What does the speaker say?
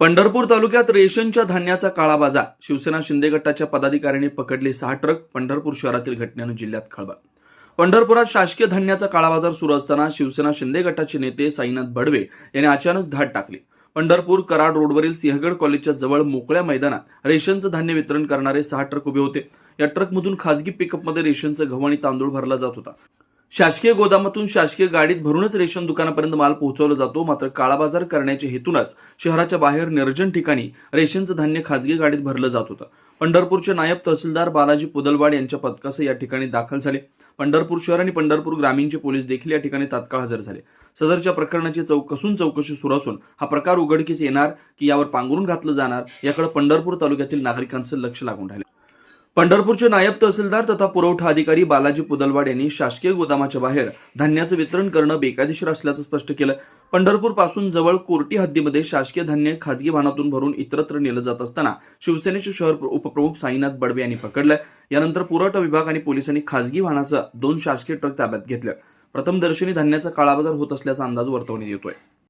पंढरपूर तालुक्यात रेशनच्या धान्याचा काळा बाजार शिवसेना शिंदे गटाच्या पदाधिकाऱ्यांनी पकडले सहा ट्रक पंढरपूर शहरातील घटनेनं जिल्ह्यात खळबळ. पंढरपुरात शासकीय धान्याचा काळा बाजार सुरू असताना शिवसेना शिंदे गटाचे नेते साईनाथ बडवे यांनी अचानक धाड टाकली. पंढरपूर कराड रोडवरील सिंहगड कॉलेजच्या जवळ मोकळ्या मैदानात रेशनचं धान्य वितरण करणारे सहा ट्रक उभे होते. या ट्रकमधून खासगी पिकअपमध्ये रेशनचं गहू आणि तांदूळ भरला जात होता. शासकीय गोदामातून शासकीय गाडीत भरूनच रेशन दुकानापर्यंत माल पोहोचवला जातो. मात्र काळाबाजार करण्याच्या हेतूनच शहराच्या बाहेर निर्जन ठिकाणी रेशनचं धान्य खाजगी गाडीत भरलं जात होतं. पंढरपूरचे नायब तहसीलदार बालाजी पुदलवाड यांच्या पथकासह या ठिकाणी दाखल झाले. पंढरपूर शहर आणि पंढरपूर ग्रामीणचे पोलीस देखील या ठिकाणी तात्काळ हजर झाले. सदरच्या प्रकरणाची चौकसून चौकशी सुरू असून हा प्रकार उघडकीस येणार की यावर पांघरून घातलं जाणार याकडे पंढरपूर तालुक्यातील नागरिकांचं लक्ष लागून राहिले. पंढरपूरचे नायब तहसीलदार तथा पुरवठा अधिकारी बालाजी पुदलवाड यांनी शासकीय गोदामाच्या बाहेर धान्याचं वितरण करणं बेकायदेशीर असल्याचं स्पष्ट केलं. पंढरपूरपासून जवळ कोर्टी हद्दीमध्ये शासकीय धान्य खासगी वाहनातून भरून इतरत्र नेलं जात असताना शिवसेनेचे शहर उपप्रमुख साईनाथ बडवे यांनी पकडलं. यानंतर पुरवठा विभाग आणि पोलिसांनी खासगी वाहनासह दोन शासकीय ट्रक ताब्यात घेतले प्रथमदर्शनी धान्याचा काळाबाजार होत असल्याचा अंदाज वर्तवण्यात येतोय.